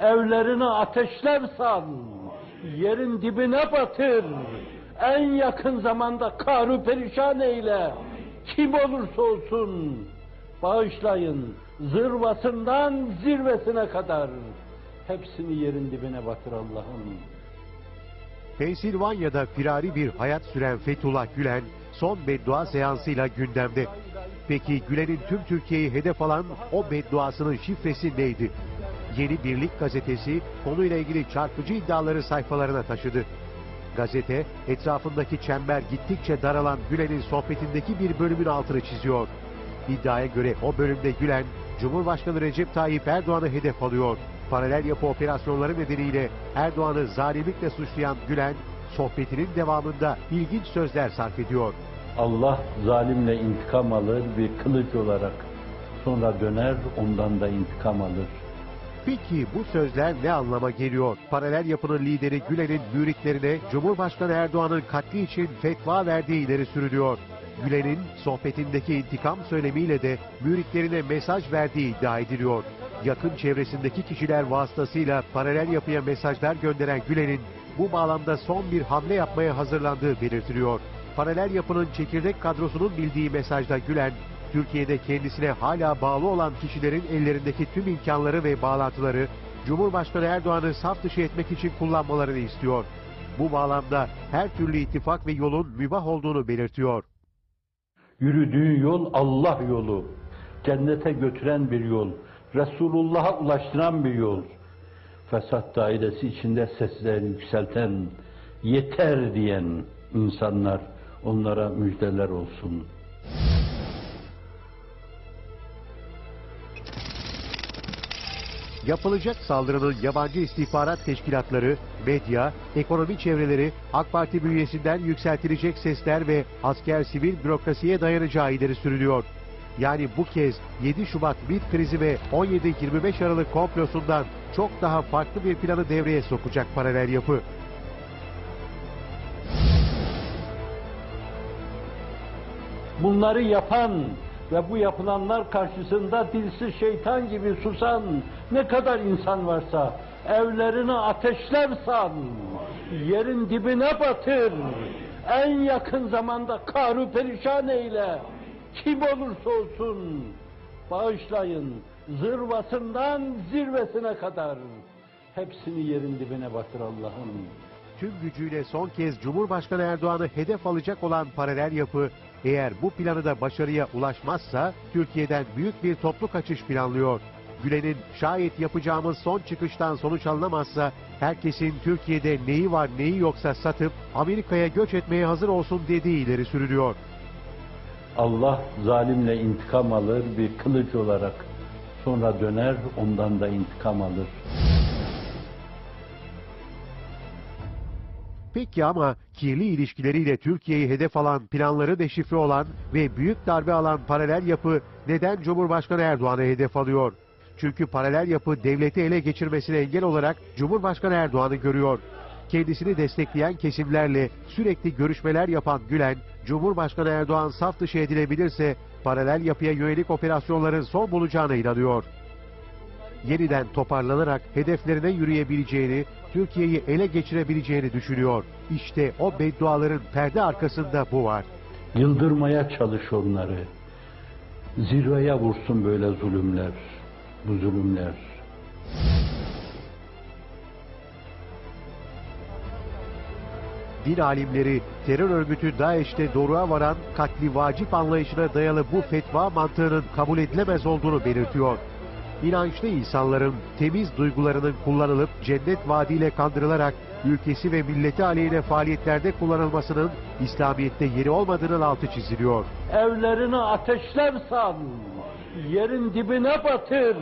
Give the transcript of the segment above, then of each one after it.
Evlerini ateşler san. Yerin dibine batır. En yakın zamanda karu perişan eyle. Kim olursa olsun bağışlayın. Zırvasından zirvesine kadar. Hepsini yerin dibine batır Allah'ım. Pensilvanya'da firari bir hayat süren Fethullah Gülen son beddua seansıyla gündemde. Peki Gülen'in tüm Türkiye'yi hedef alan o bedduasının şifresi neydi? Yeni Birlik gazetesi konuyla ilgili çarpıcı iddiaları sayfalarına taşıdı. Gazete etrafındaki çember gittikçe daralan Gülen'in sohbetindeki bir bölümün altını çiziyor. İddiaya göre o bölümde Gülen, Cumhurbaşkanı Recep Tayyip Erdoğan'ı hedef alıyor. Paralel yapı operasyonları nedeniyle Erdoğan'ı zalimlikle suçlayan Gülen, sohbetinin devamında ilginç sözler sarf ediyor. Allah zalimle intikam alır bir kılıç olarak. Sonra döner ondan da intikam alır. Peki bu sözler ne anlama geliyor? Paralel yapının lideri Gülen'in müritlerine Cumhurbaşkanı Erdoğan'ın katli için fetva verdiği ileri sürülüyor. Gülen'in sohbetindeki intikam söylemiyle de müritlerine mesaj verdiği iddia ediliyor. Yakın çevresindeki kişiler vasıtasıyla paralel yapıya mesajlar gönderen Gülen'in bu bağlamda son bir hamle yapmaya hazırlandığı belirtiliyor. Paralel yapının çekirdek kadrosunun bildiği mesajda Gülen, Türkiye'de kendisine hala bağlı olan kişilerin ellerindeki tüm imkanları ve bağlantıları Cumhurbaşkanı Erdoğan'ı saf dışı etmek için kullanmalarını istiyor. Bu bağlamda her türlü ittifak ve yolun mübah olduğunu belirtiyor. Yürüdüğün yol Allah yolu. Cennete götüren bir yol. Resulullah'a ulaştıran bir yol. Fesat dairesi içinde seslerini yükselten, yeter diyen insanlar, onlara müjdeler olsun. Yapılacak saldırının yabancı istihbarat teşkilatları, medya, ekonomi çevreleri, AK Parti bünyesinden yükseltilecek sesler ve asker sivil bürokrasiye dayanacağı ileri sürülüyor. Yani bu kez 7 Şubat MİT krizi ve 17-25 Aralık komplosundan çok daha farklı bir planı devreye sokacak paralel yapı. Bunları yapan ve bu yapılanlar karşısında dilsiz şeytan gibi susan ne kadar insan varsa evlerini ateşler san, yerin dibine batır, en yakın zamanda karu perişan eyle, kim olursa olsun bağışlayın, zırvasından zirvesine kadar. Hepsini yerin dibine batır Allah'ım. Tüm gücüyle son kez Cumhurbaşkanı Erdoğan'ı hedef alacak olan paralel yapı eğer bu planı da başarıya ulaşmazsa Türkiye'den büyük bir toplu kaçış planlıyor. Gülen'in şayet yapacağımız son çıkıştan sonuç alınamazsa herkesin Türkiye'de neyi var neyi yoksa satıp Amerika'ya göç etmeye hazır olsun dediği ileri sürülüyor. Allah zalimle intikam alır bir kılıç olarak. Sonra döner ondan da intikam alır. Peki ama kirli ilişkileriyle Türkiye'yi hedef alan, planları deşifre olan ve büyük darbe alan paralel yapı neden Cumhurbaşkanı Erdoğan'ı hedef alıyor? Çünkü paralel yapı devleti ele geçirmesine engel olarak Cumhurbaşkanı Erdoğan'ı görüyor. Kendisini destekleyen kesimlerle sürekli görüşmeler yapan Gülen, Cumhurbaşkanı Erdoğan saf dışı edilebilirse paralel yapıya yönelik operasyonların son bulacağına inanıyor yeniden toparlanarak hedeflerine yürüyebileceğini, Türkiye'yi ele geçirebileceğini düşünüyor. İşte o bedduaların perde arkasında bu var. Yıldırmaya çalış onları. Zirveye vursun böyle zulümler, bu zulümler. Din alimleri terör örgütü DAEŞ'te doğruğa varan katli vacip anlayışına dayalı bu fetva mantığının kabul edilemez olduğunu belirtiyor. İnançlı insanların temiz duygularının kullanılıp cennet vaadiyle kandırılarak ülkesi ve milleti aleyhine faaliyetlerde kullanılmasının İslamiyet'te yeri olmadığının altı çiziliyor. Evlerini ateşler san, yerin dibine batır,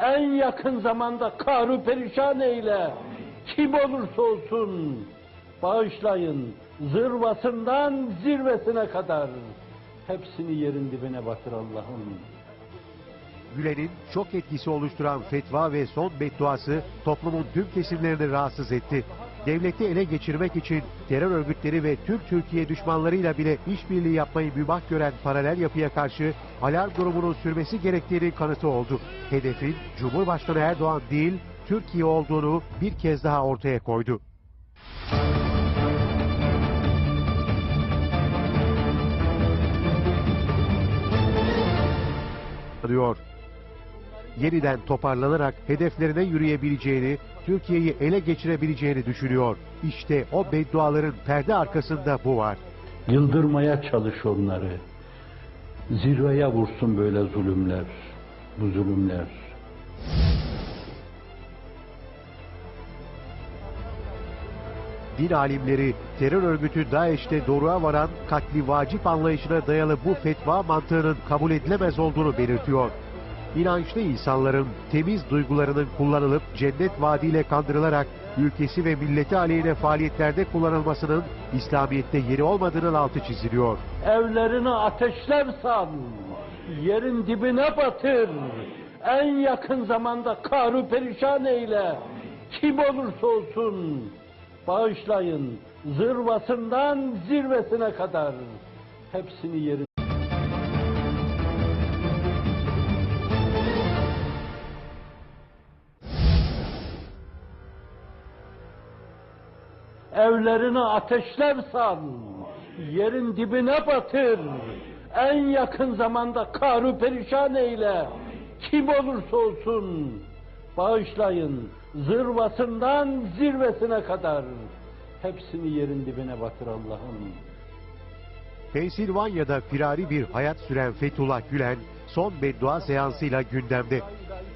en yakın zamanda karu perişan eyle, kim olursa olsun bağışlayın, zırvasından zirvesine kadar hepsini yerin dibine batır Allah'ım. Gülen'in çok etkisi oluşturan fetva ve son bedduası toplumun tüm kesimlerini rahatsız etti. Devleti ele geçirmek için terör örgütleri ve tüm Türkiye düşmanlarıyla bile işbirliği yapmayı mübah gören paralel yapıya karşı alarm durumunun sürmesi gerektiğinin kanıtı oldu. Hedefin Cumhurbaşkanı Erdoğan değil, Türkiye olduğunu bir kez daha ortaya koydu. diyor. Yeniden toparlanarak hedeflerine yürüyebileceğini, Türkiye'yi ele geçirebileceğini düşünüyor. İşte o bedduaların perde arkasında bu var. Yıldırmaya çalış onları. Zirveye vursun böyle zulümler, bu zulümler. Din alimleri terör örgütü DAEŞ'te doğruğa varan katli vacip anlayışına dayalı bu fetva mantığının kabul edilemez olduğunu belirtiyor. İnançlı insanların temiz duygularının kullanılıp cennet vaadiyle kandırılarak ülkesi ve milleti aleyhine faaliyetlerde kullanılmasının İslamiyet'te yeri olmadığının altı çiziliyor. Evlerini ateşler san, yerin dibine batır. En yakın zamanda karu perişan eyle. Kim olursa olsun bağışlayın. Zırvasından zirvesine kadar hepsini yerin Evlerini ateşler san, yerin dibine batır. En yakın zamanda karu perişan eyle. Kim olursa olsun bağışlayın. Zırvasından zirvesine kadar hepsini yerin dibine batır Allah'ım. Pensilvanya'da firari bir hayat süren Fethullah Gülen son beddua seansıyla gündemde.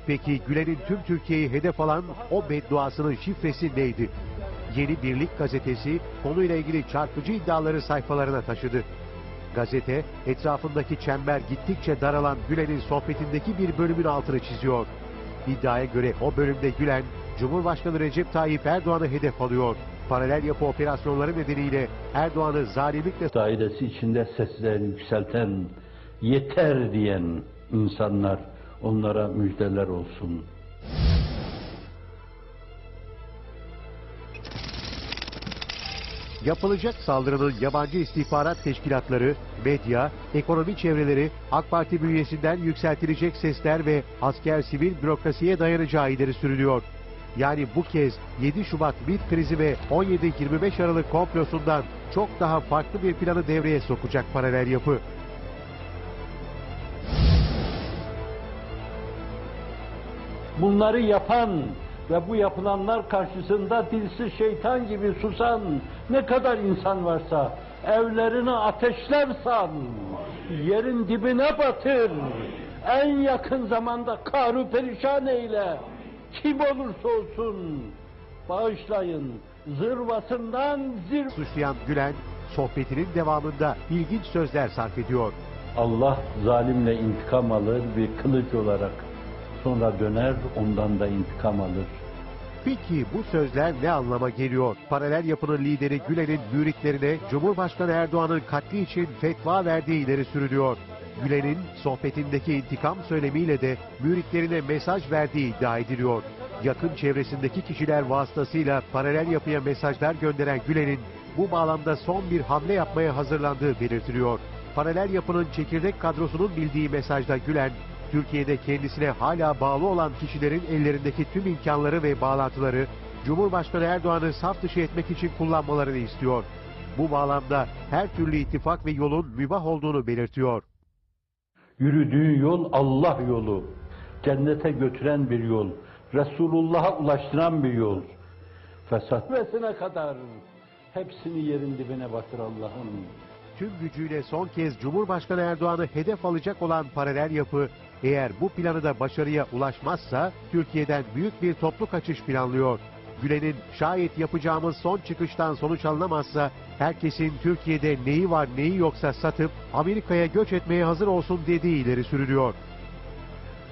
Peki Gülen'in tüm Türkiye'yi hedef alan o bedduasının şifresi neydi? Yeni Birlik gazetesi konuyla ilgili çarpıcı iddiaları sayfalarına taşıdı. Gazete etrafındaki çember gittikçe daralan Gülen'in sohbetindeki bir bölümün altını çiziyor. İddiaya göre o bölümde Gülen, Cumhurbaşkanı Recep Tayyip Erdoğan'ı hedef alıyor. Paralel yapı operasyonları nedeniyle Erdoğan'ı zalimlikle dairesi içinde seslerini yükselten, yeter diyen insanlar onlara müjdeler olsun. Yapılacak saldırının yabancı istihbarat teşkilatları, medya, ekonomi çevreleri, AK Parti bünyesinden yükseltilecek sesler ve asker sivil bürokrasiye dayanacağı ileri sürülüyor. Yani bu kez 7 Şubat MİT krizi ve 17-25 Aralık komplosundan çok daha farklı bir planı devreye sokacak paralel yapı. Bunları yapan ve bu yapılanlar karşısında dilsiz şeytan gibi susan ne kadar insan varsa evlerini ateşler san, yerin dibine batır, en yakın zamanda karu perişan eyle. Kim olursa olsun bağışlayın, zırvasından zir... Suçlayan Gülen, sohbetinin devamında ilginç sözler sarf ediyor. Allah zalimle intikam alır bir kılıç olarak. Sonra döner ondan da intikam alır. Peki bu sözler ne anlama geliyor? Paralel yapının lideri Gülen'in müritlerine Cumhurbaşkanı Erdoğan'ın katli için fetva verdiği ileri sürülüyor. Gülen'in sohbetindeki intikam söylemiyle de müritlerine mesaj verdiği iddia ediliyor. Yakın çevresindeki kişiler vasıtasıyla paralel yapıya mesajlar gönderen Gülen'in bu bağlamda son bir hamle yapmaya hazırlandığı belirtiliyor. Paralel yapının çekirdek kadrosunun bildiği mesajda Gülen, Türkiye'de kendisine hala bağlı olan kişilerin ellerindeki tüm imkanları ve bağlantıları Cumhurbaşkanı Erdoğan'ı saf dışı etmek için kullanmalarını istiyor. Bu bağlamda her türlü ittifak ve yolun mübah olduğunu belirtiyor. Yürüdüğün yol Allah yolu. Cennete götüren bir yol. Resulullah'a ulaştıran bir yol. Fesat kadar hepsini yerin dibine batır Allah'ım. Tüm gücüyle son kez Cumhurbaşkanı Erdoğan'ı hedef alacak olan paralel yapı eğer bu planı da başarıya ulaşmazsa Türkiye'den büyük bir toplu kaçış planlıyor. Gülen'in şayet yapacağımız son çıkıştan sonuç alınamazsa herkesin Türkiye'de neyi var neyi yoksa satıp Amerika'ya göç etmeye hazır olsun dediği ileri sürülüyor.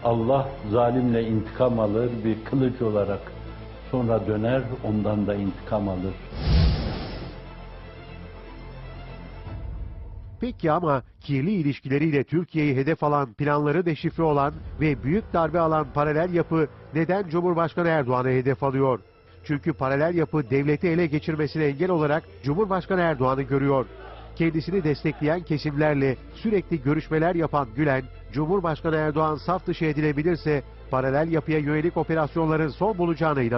Allah zalimle intikam alır bir kılıç olarak. Sonra döner ondan da intikam alır. Peki ama kirli ilişkileriyle Türkiye'yi hedef alan, planları deşifre olan ve büyük darbe alan paralel yapı neden Cumhurbaşkanı Erdoğan'ı hedef alıyor? Çünkü paralel yapı devleti ele geçirmesine engel olarak Cumhurbaşkanı Erdoğan'ı görüyor. Kendisini destekleyen kesimlerle sürekli görüşmeler yapan Gülen, Cumhurbaşkanı Erdoğan saf dışı edilebilirse paralel yapıya yönelik operasyonların son bulacağına inanıyor.